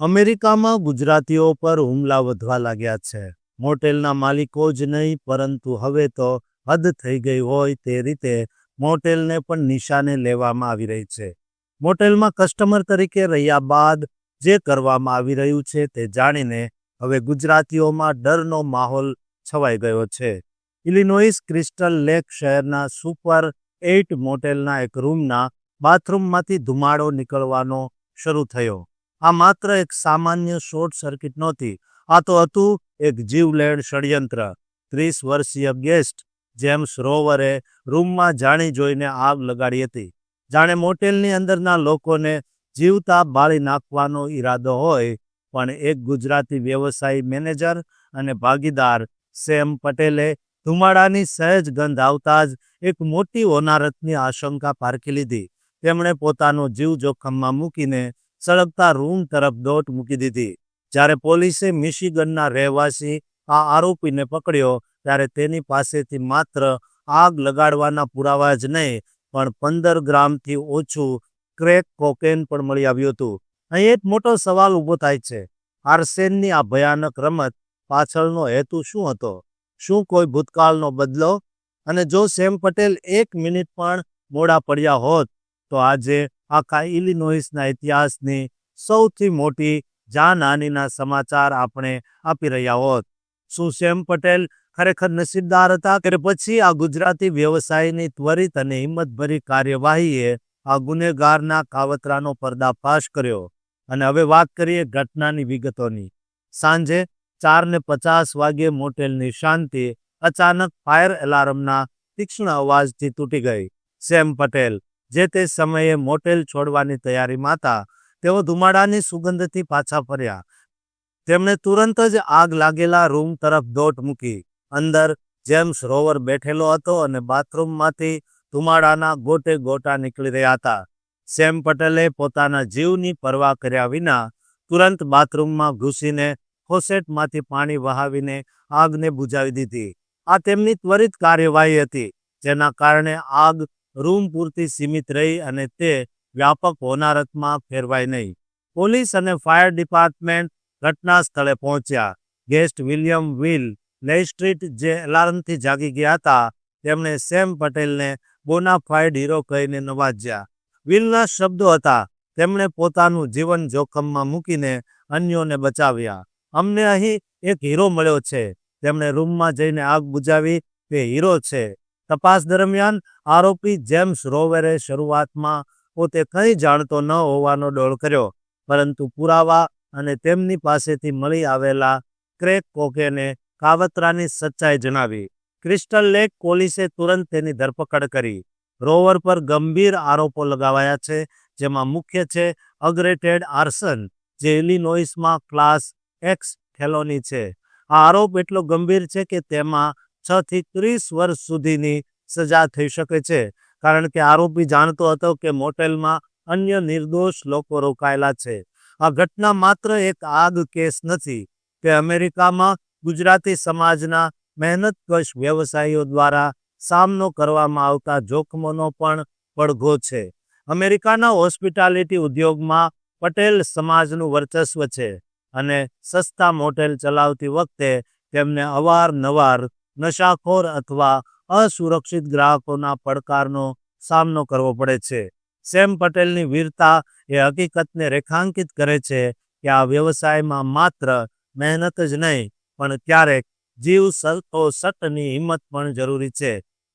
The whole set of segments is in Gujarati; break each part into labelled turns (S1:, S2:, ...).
S1: અમેરિકામાં ગુજરાતીઓ પર હુમલા વધવા લાગ્યા છે. મોટેલના માલિકો જ નહીં, પરંતુ હવે તો હદ થઈ ગઈ હોય તે રીતે મોટેલને પણ નિશાને લેવામાં આવી રહી છે. મોટેલમાં કસ્ટમર તરીકે રહ્યા બાદ જે કરવામાં આવી રહ્યું છે તે જાણીને હવે ગુજરાતીઓમાં ડરનો માહોલ છવાઈ ગયો છે. ઇલિનોઇસ ક્રિસ્ટલ લેક શહેરના સુપર એઇટ મોટેલના એક રૂમના બાથરૂમમાંથી ધુમાડો નીકળવાનો શરૂ થયો. આ માત્ર એક સામાન્ય શોર્ટ સર્કિટ નહોતી. આ તો હતું એક જીવલેણ ષડયંત્ર. ત્રીસ વર્ષીય ગેસ્ટ જેમ્સ રોવરે રૂમમાં જાણી જોઈને આગ લગાડી હતી. જાણે મોટેલની અંદરના લોકોને જીવતા બાળી નાખવાનો ઈરાદો હોય, પણ એક ગુજરાતી વ્યવસાયી મેનેજર અને ભાગીદાર સેમ પટેલે ધુમાડાની સહેજ ગંધ આવતા જ એક મોટી ઓનારતની આશંકા પારખી લીધી. તેમણે પોતાનો જીવ જોખમમાં મૂકીને સળગતા રૂમ તરફ દોટ મૂકી દીધી. જ્યારે પોલીસે મિશિગનના રહેવાસી આ આરોપીને પકડ્યો, ત્યારે તેની પાસેથી માત્ર આગ લગાડવાના પુરાવા જ નહીં, પણ પંદર ગ્રામથી ઓછું ક્રેક કોકેન પણ મળી આવ્યું હતું. અહીં એક મોટો સવાલ ઊભો થાય છે. આર્સેનની આ ભયાનક રમત પાછળનો હેતુ શું હતો? શું કોઈ ભૂતકાળનો બદલો? અને જો સેમ પટેલ એક મિનિટ પણ મોડા પડ્યા હોત, તો આજે આખા ઇલિનોઇસના ઇતિહાસની સૌથી મોટી જાનહાનિના સમાચાર આપણે આપી રહ્યા હોત. શું સેમ પટેલ ખરેખર નસીબદાર હતા? કે પછી આ ગુજરાતી વ્યવસાયની ત્વરિત અને હિંમતભરી કાર્યવાહીએ આ ગુનેગારના કાવતરાનો પર્દાફાશ કર્યો. અને હવે વાત કરીએ ઘટનાની વિગતોની. સાંજે ચાર ને પચાસ વાગ્યે મોટેલની શાંતિ અચાનક ફાયર એલાર્મના તીક્ષ્ણ અવાજથી તૂટી ગઈ. સેમ પટેલ જે તે સમયે મોટેલ છોડવાની તૈયારીમાં હતા, તેઓ ધુમાડાની સુગંધથી પાછા ફર્યા. તેમણે તુરંત જ આગ લાગેલા રૂમ તરફ દોટ મૂકી. અંદર જેમ્સ રોવર બેઠેલો હતો અને બાથરૂમમાંથી ધુમાડાના ગોટે ગોટા નીકળી રહ્યા હતા. સેમ પટેલે પોતાના જીવની પરવા કર્યા વિના તુરંત બાથરૂમમાં ઘૂસીને ફોસેટમાંથી પાણી વહાવીને આગને બુઝાવી દીધી. આ તેમની ત્વરિત કાર્યવાહી હતી, જેના કારણે આગ રૂમ પૂરતી સીમિત રહી અને તે વ્યાપક હોનારતમાં ફેરવાય નહીં. પોલીસ અને ફાયર ડિપાર્ટમેન્ટ ઘટના સ્થળે પહોંચ્યા. ગેસ્ટ વિલિયમ વિલ લેસ્ટ્રીટ, જે એલાર્મથી જાગી ગયા હતા, તેમણે સેમ પટેલને બોનાફાઇડ હીરો કહીને નવાજ્યા. વિલના શબ્દો હતા, તેમણે પોતાનું જીવન જોખમમાં મૂકીને અન્યોને બચાવ્યા. અમને અહીં એક હીરો મળ્યો છે. તેમણે રૂમમાં જઈને આગ બુઝાવી તે હીરો છે. તપાસ દરમિયાન આરોપી જેમ્સ રોવેરે શરૂઆતમાં પોતે કંઈ જાણતો ન હોવાનો ડોળ કર્યો, પરંતુ પુરાવા અને તેમની પાસેથી મળી આવેલા ક્રેક કોકેને કાવતરાની સચ્ચાઈ જણાવી. ક્રિસ્ટલ લેક પોલીસે તુરંત તેની ધરપકડ કરી. રોવર પર ગંભીર આરોપો લગાવાયા છે, જેમાં મુખ્ય છે અગ્રેટેડ આર્સન, જે ઇલિનોઇસમાં ક્લાસ એક્સ ફેલોની છે. આ આરોપ એટલો ગંભીર છે કે તેમાં છ થી ત્રીસ વર્ષ સુધીની સજા થઈ શકે છે. કારણ કે આરોપી જાણતો હતો કે મોટેલમાં અન્ય નિર્દોષ લોકો રોકાયેલા છે. આ ઘટના માત્ર એક આગ કેસ નથી. તે અમેરિકામાં ગુજરાતી સમાજના મહેનતકશ વ્યવસાયીઓ દ્વારા સામનો કરવામાં આવતા જોખમોનો પણ પડઘો છે. અમેરિકાના હોસ્પિટાલિટી ઉદ્યોગમાં પટેલ સમાજનું વર્ચસ્વ છે અને સસ્તા મોટેલ ચલાવતી વખતે તેમને અવારનવાર નશાખોર અથવા અસુરક્ષિત ગ્રાહકોના પડકારનો સામનો કરવો પડે છે. સેમ પટેલની વીરતા એ હકીકતને રેખાંકિત કરે છે કે આ વ્યવસાયમાં માત્ર મહેનત જ નહીં, પણ ક્યારેક જીવ સટની હિંમત પણ જરૂરી છે.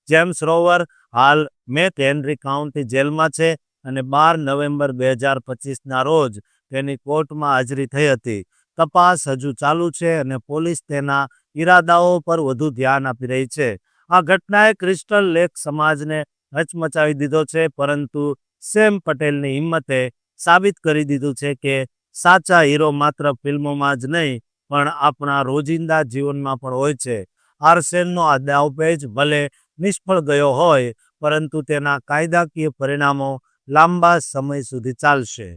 S1: જેમ્સ રોવર હાલ મેથ હેનરી કાઉન્ટી જેલમાં છે અને બાર નવેમ્બર બે હજાર પચીસના રોજ તેની કોર્ટમાં હાજરી થઈ હતી. તપાસ હજુ ચાલુ છે અને પોલીસ તેના ઈરાદાઓ પર વધુ ધ્યાન આપી રહી છે. આ ઘટનાએ ક્રિસ્ટલ લેક સમાજને હચમચાવી દીધો છે, પરંતુ સેમ પટેલની હિંમતે સાબિત કરી દીધું છે કે સાચા હીરો માત્ર ફિલ્મોમાં જ નહીં, પણ આપણા રોજિંદા જીવનમાં પણ હોય છે. આર્સેનનો આ દાવપેચ ભલે નિષ્ફળ ગયો હોય, પરંતુ તેના કાયદાકીય પરિણામો લાંબા સમય સુધી ચાલશે.